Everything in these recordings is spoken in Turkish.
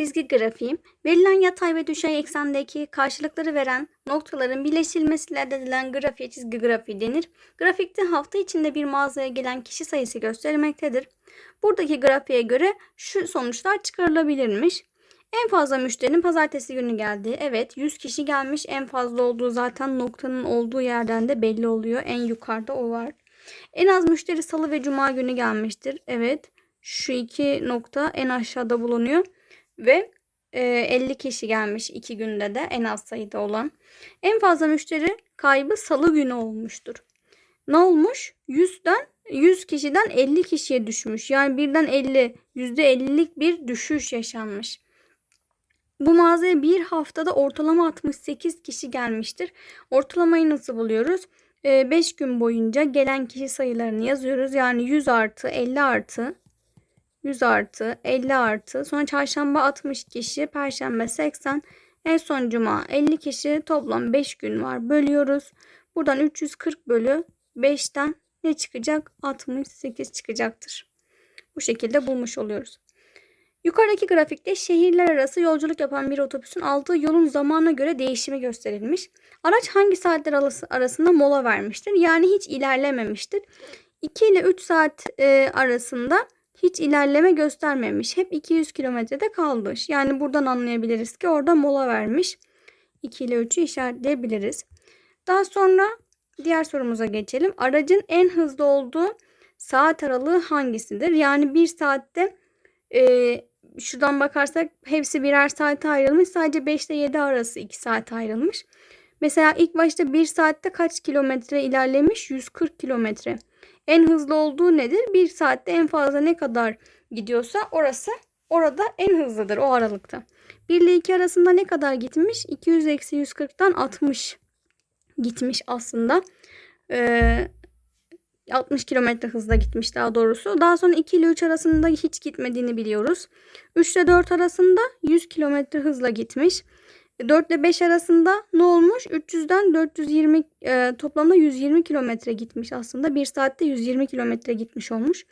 çizgi grafiği, verilen yatay ve düşey eksendeki karşılıkları veren noktaların birleştirilmesiyle elde edilen grafiğe çizgi grafiği denir. Grafikte hafta içinde bir mağazaya gelen kişi sayısı gösterilmektedir. Buradaki grafiğe göre şu sonuçlar çıkarılabilirmiş. En fazla müşterinin pazartesi günü geldiği. Evet 100 kişi gelmiş. En fazla olduğu zaten noktanın olduğu yerden de belli oluyor. En yukarıda o var. En az müşteri salı ve cuma günü gelmiştir. Evet şu iki nokta en aşağıda bulunuyor. Ve e, 50 kişi gelmiş iki günde de en az sayıda olan. En fazla müşteri kaybı salı günü olmuştur. Ne olmuş? 100'den 100 kişiden 50 kişiye düşmüş. Yani birden 50, %50'lik bir düşüş yaşanmış. Bu mağazaya bir haftada ortalama 68 kişi gelmiştir. Ortalamayı nasıl buluyoruz? 5 gün boyunca gelen kişi sayılarını yazıyoruz. Yani 100 artı 50 artı 100 artı 50 artı sonra çarşamba 60 kişi perşembe 80 en son cuma 50 kişi toplam 5 gün var bölüyoruz. Buradan 340 bölü 5'ten ne çıkacak? 68 çıkacaktır. Bu şekilde bulmuş oluyoruz. Yukarıdaki grafikte şehirler arası yolculuk yapan bir otobüsün aldığı yolun zamana göre değişimi gösterilmiş. Araç hangi saatler arasında mola vermiştir? Yani hiç ilerlememiştir. 2 ile 3 saat e, arasında hiç ilerleme göstermemiş. Hep 200 kilometrede kalmış. Yani buradan anlayabiliriz ki orada mola vermiş. 2 ile 3'ü işaretleyebiliriz. Daha sonra diğer sorumuza geçelim. Aracın en hızlı olduğu saat aralığı hangisidir? Yani bir saatte e, şuradan bakarsak hepsi birer saate ayrılmış. Sadece 5 ile 7 arası 2 saat ayrılmış. Mesela ilk başta 1 saatte kaç kilometre ilerlemiş? 140 kilometre. En hızlı olduğu nedir? 1 saatte en fazla ne kadar gidiyorsa orası orada en hızlıdır o aralıkta. 1 ile 2 arasında ne kadar gitmiş? 200 eksi 140'tan 60 gitmiş aslında. Ee, 60 kilometre hızla gitmiş daha doğrusu. Daha sonra 2 ile 3 arasında hiç gitmediğini biliyoruz. 3 ile 4 arasında 100 kilometre hızla gitmiş. 4 ile 5 arasında ne olmuş? 300'den 420 e, toplamda 120 kilometre gitmiş aslında. 1 saatte 120 kilometre gitmiş olmuş.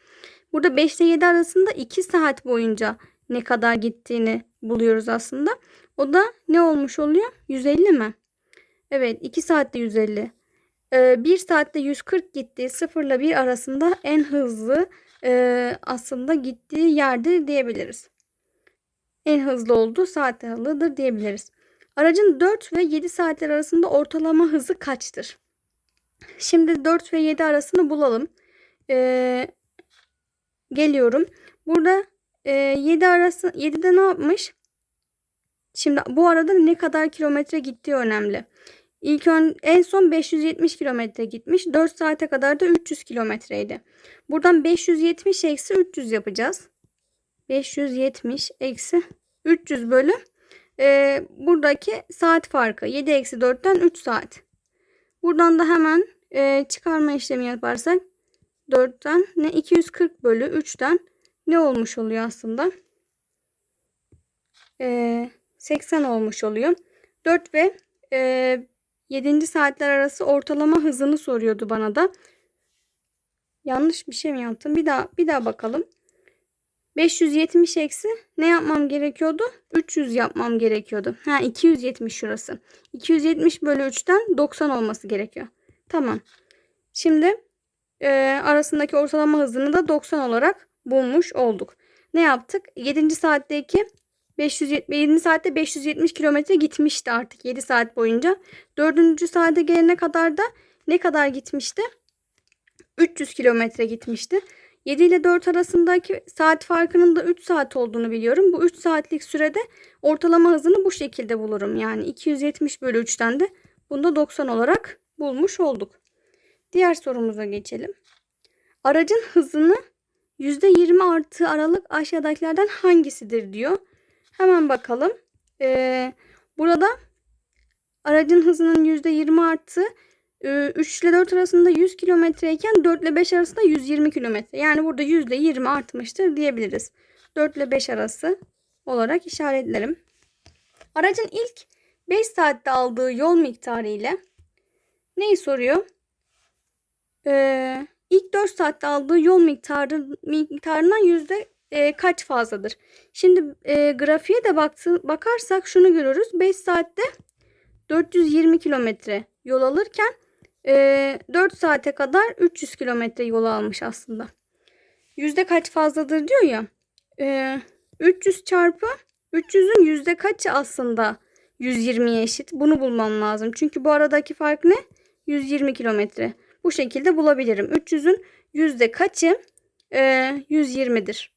Burada 5 ile 7 arasında 2 saat boyunca ne kadar gittiğini buluyoruz aslında. O da ne olmuş oluyor? 150 mi? Evet 2 saatte 150. Ee, 1 saatte 140 gittiği 0 ile 1 arasında en hızlı e, aslında gittiği yerdir diyebiliriz. En hızlı olduğu saat aralığıdır diyebiliriz. Aracın 4 ve 7 saatler arasında ortalama hızı kaçtır? Şimdi 4 ve 7 arasını bulalım. Ee, geliyorum. Burada e, 7 arası 7'de ne yapmış? Şimdi bu arada ne kadar kilometre gittiği önemli. İlk ön, en son 570 kilometre gitmiş. 4 saate kadar da 300 kilometreydi. Buradan 570 eksi 300 yapacağız. 570 eksi 300 bölü e, buradaki saat farkı 7 eksi 4'ten 3 saat. Buradan da hemen e, çıkarma işlemi yaparsak 4'ten ne 240 bölü 3'ten ne olmuş oluyor aslında? E, 80 olmuş oluyor. 4 ve e, 7. saatler arası ortalama hızını soruyordu bana da. Yanlış bir şey mi yaptım? Bir daha bir daha bakalım. 570 eksi ne yapmam gerekiyordu? 300 yapmam gerekiyordu. Ha 270 şurası. 270 bölü 3'ten 90 olması gerekiyor. Tamam. Şimdi e, arasındaki ortalama hızını da 90 olarak bulmuş olduk. Ne yaptık? 7. saatteki 570, 7. saatte 570 kilometre gitmişti artık 7 saat boyunca. 4. saate gelene kadar da ne kadar gitmişti? 300 kilometre gitmişti. 7 ile 4 arasındaki saat farkının da 3 saat olduğunu biliyorum. Bu 3 saatlik sürede ortalama hızını bu şekilde bulurum. Yani 270 bölü 3'ten de bunu da 90 olarak bulmuş olduk. Diğer sorumuza geçelim. Aracın hızını %20 artı aralık aşağıdakilerden hangisidir diyor. Hemen bakalım. Ee, burada aracın hızının %20 artı 3 ile 4 arasında 100 kilometre iken 4 ile 5 arasında 120 kilometre. Yani burada %20 artmıştır diyebiliriz. 4 ile 5 arası olarak işaretlerim. Aracın ilk 5 saatte aldığı yol miktarı ile neyi soruyor? Ee, ilk 4 saatte aldığı yol miktarı, miktarından yüzde e, kaç fazladır? Şimdi e, grafiğe de baktı, bakarsak şunu görürüz. 5 saatte 420 kilometre yol alırken e, 4 saate kadar 300 kilometre yol almış aslında. Yüzde kaç fazladır diyor ya. E, 300 çarpı 300'ün yüzde kaçı aslında 120'ye eşit? Bunu bulmam lazım. Çünkü bu aradaki fark ne? 120 kilometre. Bu şekilde bulabilirim. 300'ün yüzde kaçı e, 120'dir.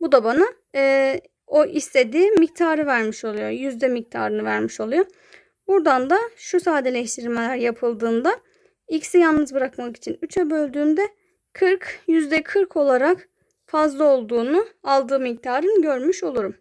Bu da bana e, o istediği miktarı vermiş oluyor. Yüzde miktarını vermiş oluyor. Buradan da şu sadeleştirmeler yapıldığında x'i yalnız bırakmak için 3'e böldüğümde 40 yüzde 40 olarak fazla olduğunu aldığı miktarın görmüş olurum.